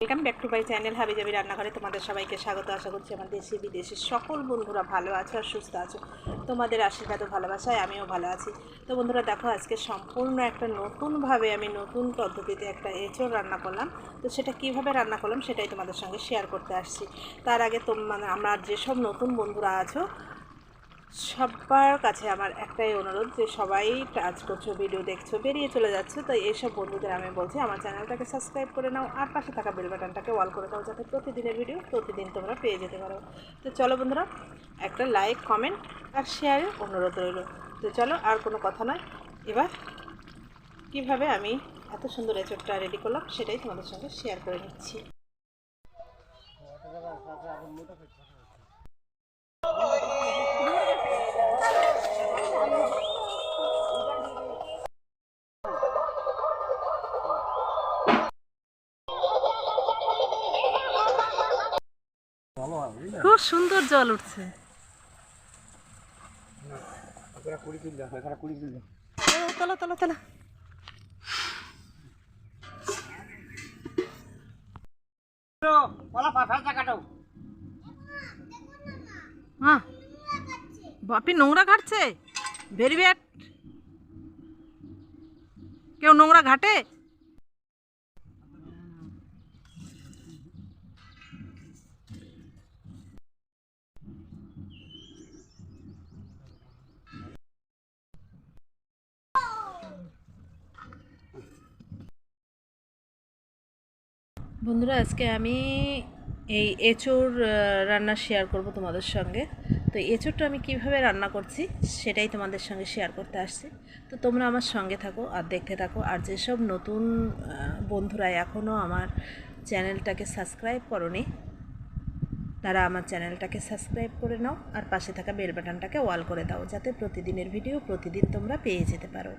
Welcome back to my channel হাবি জাবি রান্নাঘরে তোমাদের সবাইকে স্বাগত। আশা করছি আমার দেশি, বিদেশি সকল বন্ধুরা ভালো আছো আর সুস্থ আছো। তোমাদের আশীর্বাদ ভালোবাসায় আমিও ভালো আছি। তো বন্ধুরা, দেখো, আজকে সম্পূর্ণ একটা নতুনভাবে আমি নতুন পদ্ধতিতে একটা এঁচড় রান্না করলাম। তো সেটা কীভাবে রান্না করলাম সেটাই তোমাদের সঙ্গে শেয়ার করতে আসছি। তার আগে তোম মানে আমার যেসব নতুন বন্ধুরা আছো সবার কাছে আমার একটাই অনুরোধ যে সবাই টাচ করছ ভিডিও দেখছ, বেরিয়ে চলে যাচ্ছে। তো এইসব বন্ধুদের আমি বলছি, আমার চ্যানেলটাকে সাবস্ক্রাইব করে নাও আর পাশে থাকা বেল বাটনটাকে অল করে দাও যাতে প্রতিদিনের ভিডিও প্রতিদিন তোমরা পেয়ে যেতে পারো। তো চলো বন্ধুরা, একটা লাইক কমেন্ট আর শেয়ারের অনুরোধ রইল। তো চলো আর কোনো কথা নয়। এবার কীভাবে আমি এত সুন্দর এচোরটা রেডি করলাম সেটাই তোমাদের সঙ্গে শেয়ার করে নিচ্ছি। খুব সুন্দর জল উঠছে। তলা তলা তলা। হ্যাঁ বাপি নোংরা ঘাটছে। Very bad. কেউ নোংরা ঘাটে? বন্ধুরা, আজকে আমি এই এঁচোড় রান্না শেয়ার করব তোমাদের সঙ্গে। তো এঁচোড়টা আমি কীভাবে রান্না করছি সেটাই তোমাদের সঙ্গে শেয়ার করতে আসছি। তো তোমরা আমার সঙ্গে থাকো আর দেখতে থাকো। আর যেসব নতুন বন্ধুরা এখনও আমার চ্যানেলটাকে সাবস্ক্রাইব করনি, তারা আমার চ্যানেলটাকে সাবস্ক্রাইব করে নাও আর পাশে থাকা বেল বাটনটাকে ওয়াল করে দাও, যাতে প্রতিদিনের ভিডিও প্রতিদিন তোমরা পেয়ে যেতে পারো।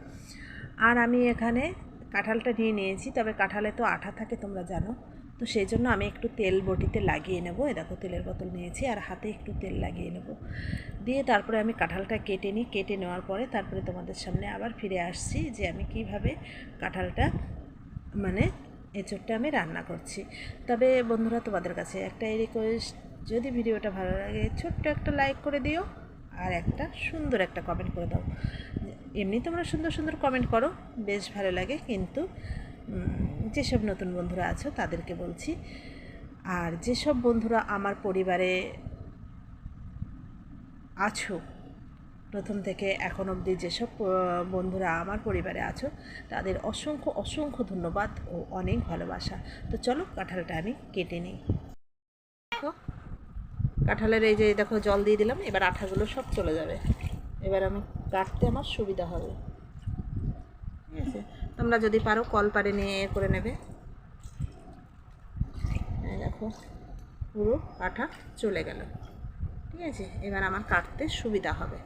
আর আমি এখানে কাঁঠালটা নিয়ে নিয়েছি, তবে কাঁঠালে তো আঠা থাকে তোমরা জানো। তো সেই জন্য আমি একটু তেল বটিতে লাগিয়ে নেব। এ দেখো তেলের বোতল নিয়েছি আর হাতে একটু তেল লাগিয়ে নেব। দিয়ে তারপরে আমি কাঁঠালটা কেটে নিই। কেটে নেওয়ার পরে তারপরে তোমাদের সামনে আবার ফিরে আসছি যে আমি কীভাবে কাঁঠালটা মানে এঁচোড়টা আমি রান্না করছি। তবে বন্ধুরা, তোমাদের কাছে একটাই রিকোয়েস্ট যদি ভিডিওটা ভালো লাগে, ছোট্ট একটা লাইক করে দিও আর একটা সুন্দর একটা কমেন্ট করে দাও। এমনি তোমরা সুন্দর সুন্দর কমেন্ট করো, বেশ ভালো লাগে। কিন্তু যেসব নতুন বন্ধুরা আছো তাদেরকে বলছি, আর যেসব বন্ধুরা আমার পরিবারে আছো, প্রথম থেকে এখন অবধি যেসব বন্ধুরা আমার পরিবারে আছো, তাদের অসংখ্য অসংখ্য ধন্যবাদ ও অনেক ভালোবাসা। তো চলো কাঁঠালটা আমি কেটে নিই। দেখো, কাঁঠালের এই যে দেখো জল দিয়ে দিলাম, এবার আঠাগুলো সব চলে যাবে। এবার আমি কাটতে আমার সুবিধা হবে। ঠিক আছে? তোমরা যদি পারো, কল পারে নিয়ে করে নেবে। দেখো, পুরো আঠা চলে গেল। ঠিক আছে? এবার আমার কাটতে সুবিধা হবে।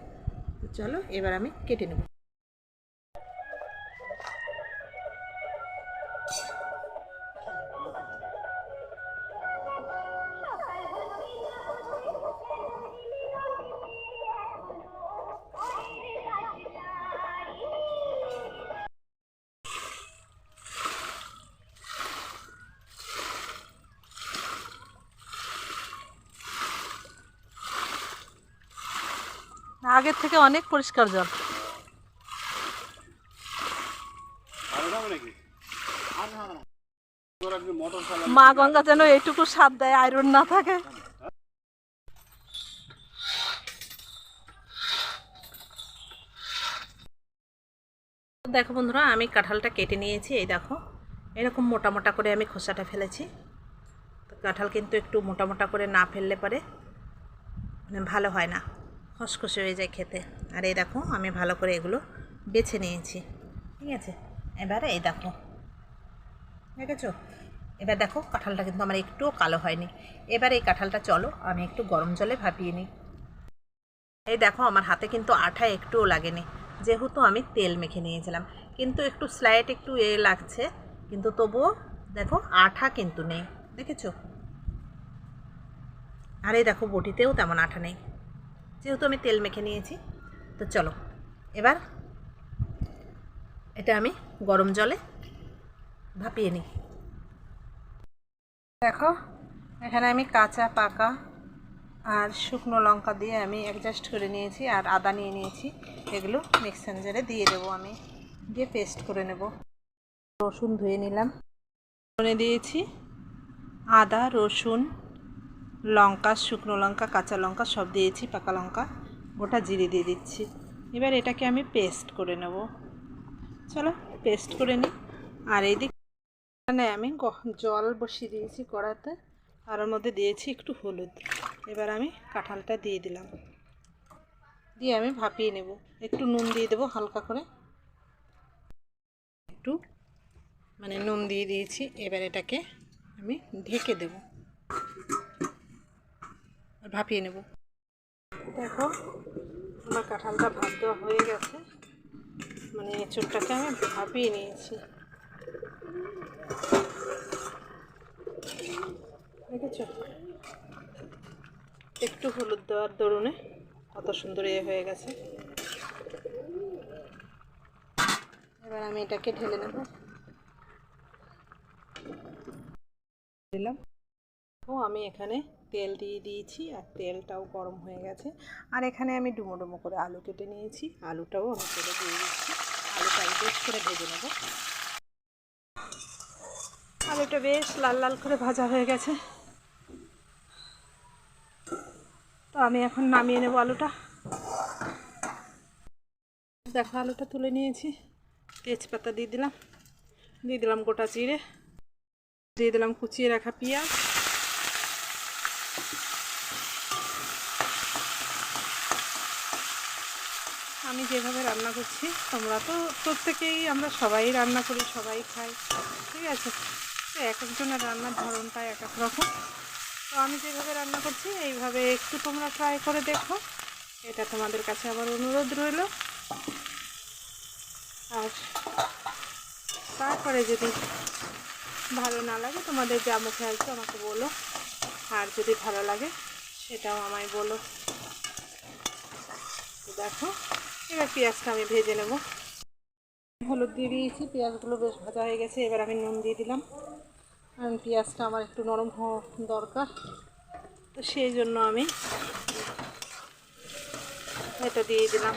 চলো, এবার আমি কেটে নেব। আগের থেকে অনেক পরিষ্কার জল। মা গঙ্গা যেন এইটুকু স্বাদ দেয় আয়রন না থাকে। দেখো বন্ধুরা আমি কাঁঠালটা কেটে নিয়েছি এই দেখো। এরকম মোটা মোটা করে আমি খোসাটা ফেলেছি। তো কাঁঠাল কিন্তু একটু মোটা মোটা করে না ফেললে পরে মানে ভালো হয় না। খসখসে হয়ে যায় খেতে। আর এই দেখো, আমি ভালো করে এগুলো বেছে নিয়েছি। ঠিক আছে? এবারে এই দেখো। দেখেছ? এবার দেখো, কাঁঠালটা কিন্তু আমার একটুও কালো হয়নি। এবার এই কাঁঠালটা চলো, আমি একটু গরম জলে ভাপিয়ে নিই। এই দেখো, আমার হাতে কিন্তু আঠা একটুও লাগেনি। যেহেতু আমি তেল মেখে নিয়েছিলাম। কিন্তু একটু স্লাইট একটু এ লাগছে, কিন্তু তবুও দেখো, আঠা কিন্তু নেই। দেখেছ? আর এই দেখো, বটিতেও তেমন আঠা নেই। যেহেতু আমি তেল মেখে নিয়েছি, তো চলো। এবার এটা আমি গরম জলে ভাপিয়ে নিই। দেখো, এখানে আমি কাঁচা, পাকা আর শুকনো লঙ্কা দিয়ে আমি অ্যাডজাস্ট করে নিয়েছি আর আদা নিয়ে নিয়েছি। এগুলো মিক্সার জারে দিয়ে দেবো আমি। দিয়ে পেস্ট করে নেব। রসুন ধুয়ে নিলাম। ফোড়নে দিয়েছি আদা, রসুন লঙ্কা, শুকনো লঙ্কা, কাঁচা লঙ্কা সব দিয়েছি, পাকা লঙ্কা, গোটা জিরে দিয়ে দিচ্ছি। এবার এটাকে আমি পেস্ট করে নেব। চলো, পেস্ট করে নিই। আর এইদিক এখানে আমি জল বসিয়ে দিয়েছি কড়াতে আর ওর মধ্যে দিয়েছি একটু হলুদ। এবার আমি কাঁঠালটা দিয়ে দিলাম। দিয়ে আমি ভাপিয়ে নেব। একটু নুন দিয়ে দেবো হালকা করে। একটু মানে নুন দিয়ে দিয়েছি। এবার এটাকে আমি ঢেকে দেব। ভাপিয়ে নেব। দেখো, আমার কাঁঠালটা ভাত দেওয়া হয়ে গেছে। মানে এঁচড়টাকে আমি ভাপিয়ে নিয়েছি। দেখেছ? একটু হলুদ দেওয়ার দরুনে কত সুন্দর এ হয়ে গেছে। এবার আমি এটাকে ঢেলে নেব। দিলাম। ও আমি এখানে তেল দিয়ে দিয়েছি আর তেলটাও গরম হয়ে গেছে। আর এখানে আমি ডুমো ডুমো করে আলু কেটে নিয়েছি। আলুটাও আমি তেলে দিয়ে দিচ্ছি। আলুটা বেশ করে ভেজে নেব। আলুটা বেশ লাল লাল করে ভাজা হয়ে গেছে। তো আমি এখন নামিয়ে নেব আলুটা। দেখো আলুটা তুলে নিয়েছি। তেজপাতা দিয়ে দিলাম। দিয়ে দিলাম গোটা চিড়ে দিয়ে দিলাম কুচিয়ে রাখা পেঁয়াজ আমি করছি। তোমরা তো প্রত্যেকেই, আমরা সবাই রান্না করি, সবাই খাই। ঠিক আছে? তো এক একজনের রান্নার ধরনটা এক এক রকম। তো আমি যেভাবে রান্না করছি, এইভাবে একটু তোমরা ট্রাই করে দেখো। এটা তোমাদের কাছে আবার অনুরোধ রইল। আর তারপরে যদি ভালো না লাগে, তোমাদের যা মুখে আসবে আমাকে বলো। আর যদি ভালো লাগে, সেটাও আমায় বলো। দেখো। এবার পেঁয়াজটা আমি ভেজে নেব। হলুদ দিয়ে দিয়েছি, পেঁয়াজগুলো বেশ ভাজা হয়ে গেছে, এবার আমি নুন দিয়ে দিলাম। কারণ পেঁয়াজটা আমার একটু নরম হওয়া দরকার, তো সেই জন্য আমি এটা দিয়ে দিলাম।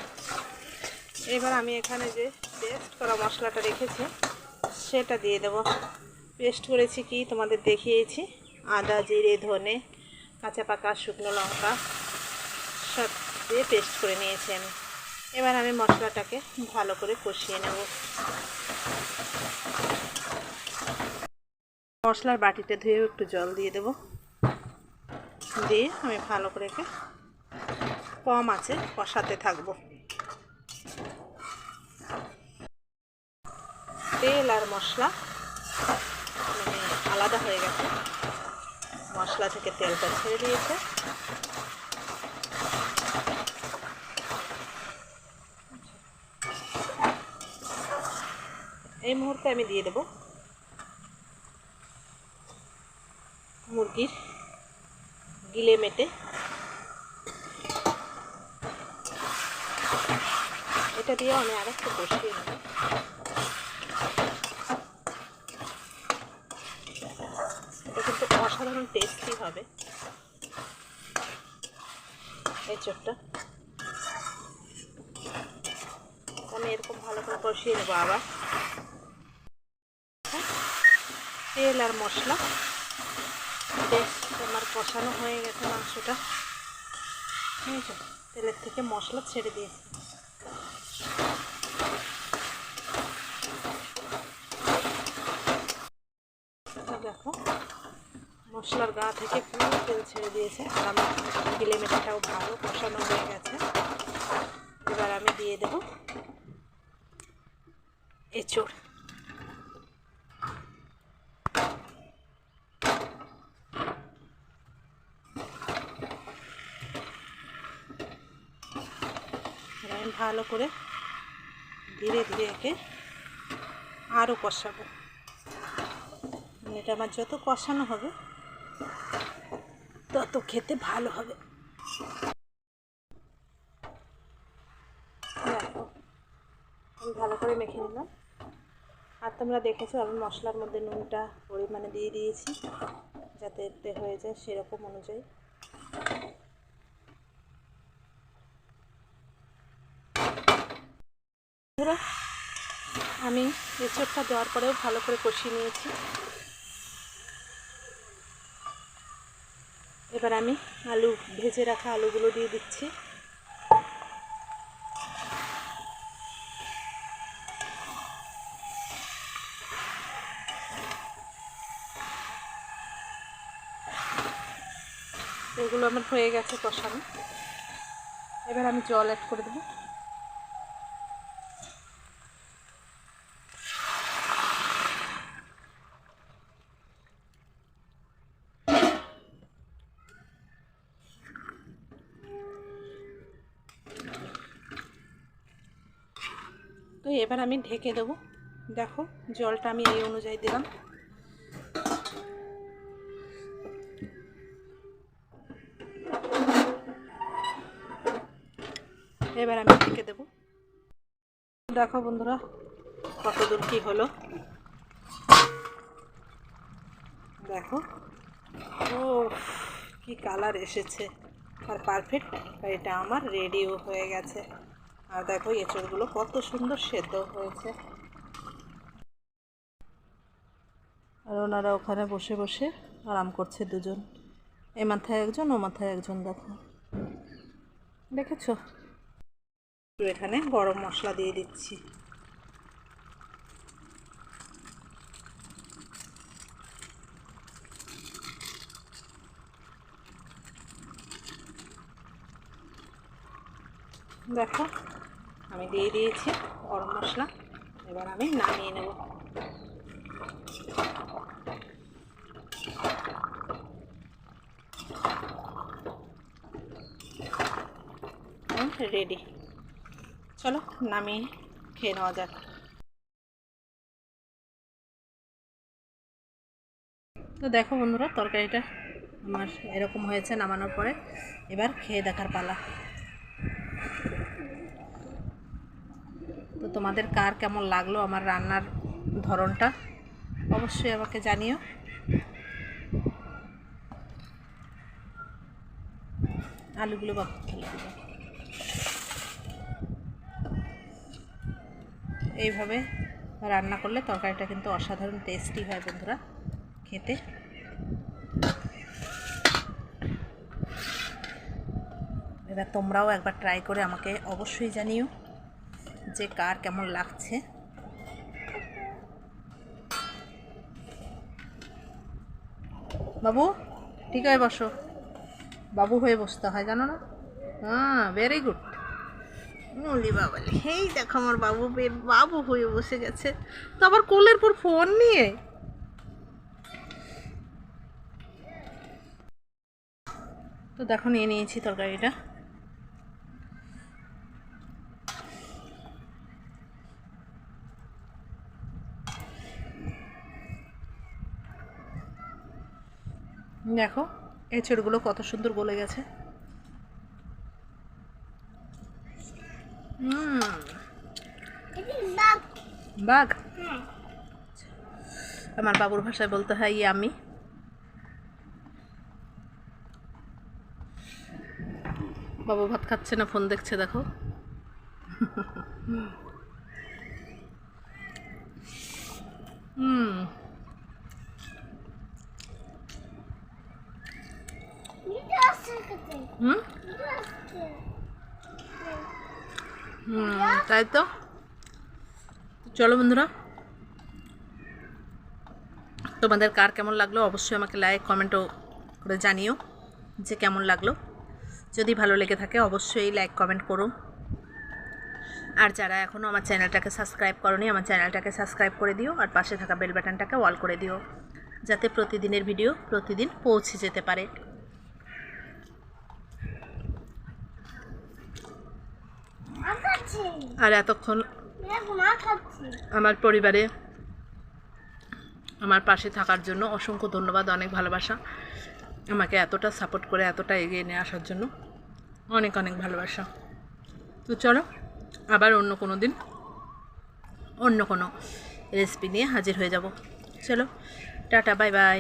এবার আমি এখানে যে পেস্ট করা মশলাটা রেখেছি, সেটা দিয়ে দেবো। পেস্ট করেছি কি? তোমাদের দেখিয়েছি। আদা, জিরে, ধনে, কাঁচা পাকা, শুকনো লঙ্কা, সব দিয়ে পেস্ট করে নিয়েছি আমি। এবার আমি মশলাটাকে ভালো করে কষিয়ে নেব। মশলার বাটিতে ধুয়ে একটু জল দিয়ে দেব। দিয়ে আমি ভালো করে একে কম আছে কষাতে থাকব। তেল আর মশলা মানে আলাদা হয়ে গেছে। মশলা থেকে তেলটা ছেড়ে দিয়েছে। এই মুহূর্তে আমি দিয়ে দেব মুরগির গিলে মেটে। এটা দিয়ে আমি আরেকটু কষিয়ে নেব। এটা কিন্তু অসাধারণ টেস্টি হবে। এই চোটটা আমি এরকম ভালো করে কষিয়ে নেব আবার তেল আর মশলা। বেশ আমার কষানো হয়ে গেছে মাংসটা। আছে তেলের থেকে মশলা ছেড়ে দিয়েছি। দেখো, মশলার গা থেকে পুরো তেল ছেড়ে দিয়েছে। আর আমার গিলে ভালো কষানো হয়ে গেছে। এবার আমি দিয়ে দেব এঁচড় ভালো করে ধীরে ধীরে একে আরও কষাবো। এটা আমার যত কষানো হবে, তত খেতে ভালো হবে। আমি ভালো করে মেখে নিলাম। আর তোমরা দেখেছ, আমি মশলার মধ্যে নুনটা পরিমাণে দিয়ে দিয়েছি, যাতে এতে হয়ে যায় সেরকম অনুযায়ী। আমি এঁচড়টা দেওয়ার পরেও ভালো করে কষিয়ে নিয়েছি। এবার আমি আলু, ভেজে রাখা আলুগুলো দিয়ে দিচ্ছি। এগুলো আমার হয়ে গেছে কষানো। এবার আমি জল অ্যাড করে দেবো। তো এবার আমি ঢেকে দেবো। দেখো, জলটা আমি এই অনুযায়ী দিলাম। দেখো বন্ধুরা কত দূর কী হলো। দেখো। ও কি কালার এসেছে। আর পারফেক্ট এটা আমার রেডিও হয়ে গেছে। আর দেখো এঁচড়গুলো কত সুন্দর সেদ্ধ হয়েছে। আর ওনারা ওখানে বসে বসে আরাম করছে দুজন। এ মাথায় একজন, ও মাথায় একজন, দেখো। দেখেছ? একটু এখানে গরম মশলা দিয়ে দিচ্ছি। দেখো, আমি দিয়ে দিয়েছি গরম মশলা। এবার আমি নামিয়ে নেব। রেডি চলো, নামিয়ে খেয়ে নেওয়া যাক। তো দেখো বন্ধুরা, তরকারিটা আমার এরকম হয়েছে নামানোর পরে। এবার খেয়ে দেখার পালা। তো তোমাদের কার কেমন লাগল আমার রান্নার ধরনটা, অবশ্যই আমাকে জানিও। আলুগুলো বা ফেলে দেবো এইভাবে রান্না করলে তরকারিটা কিন্তু অসাধারণ টেস্টি হয় বন্ধুরা, খেতে। এবার তোমরাও একবার ট্রাই করে আমাকে অবশ্যই জানিও যে কার কেমন লাগছে। বাবু, ঠিক আছে বসো। বাবু হয়ে বসতে হয়, জানো না? হ্যাঁ ভেরি গুড বলি বাবালি হেই, দেখো আমার বাবু বাবু হয়ে বসে গেছে। তো আবার কোলের পর ফোন নিয়ে? তো দেখো, নিয়ে নিয়েছি তরকারিটা। দেখো, এঁচড়গুলো কত সুন্দর গলে গেছে। বাঘ? আমার বাবুর ভাষায় বলতে হয় আমি। বাবু ভাত খাচ্ছে না ফোন দেখছে দেখো। হুম। হুম। হুম? তাই তো? চলো বন্ধুরা। তোমাদের কার কেমন লাগল অবশ্যই আমাকে লাইক কমেন্টও করে জানিও যে কেমন লাগল। যদি ভালো লেগে থাকে অবশ্যই লাইক কমেন্ট করো। আর যারা এখনও আমার চ্যানেলটাকে সাবস্ক্রাইব করনি, আমার চ্যানেলটাকে সাবস্ক্রাইব করে দিও আর পাশে থাকা বেল বাটনটাকে অল করে দিও, যাতে প্রতিদিনের ভিডিও প্রতিদিন পৌঁছে যেতে পারে। আর এতক্ষণ আমার পরিবারে আমার পাশে থাকার জন্য অসংখ্য ধন্যবাদ অনেক ভালোবাসা আমাকে এতটা সাপোর্ট করে এতটা এগিয়ে নিয়ে আসার জন্য। অনেক অনেক ভালোবাসা। তো চলো আবার অন্য কোনো দিন অন্য কোনো রেসিপি নিয়ে হাজির হয়ে যাব। চলো টাটা বাই বাই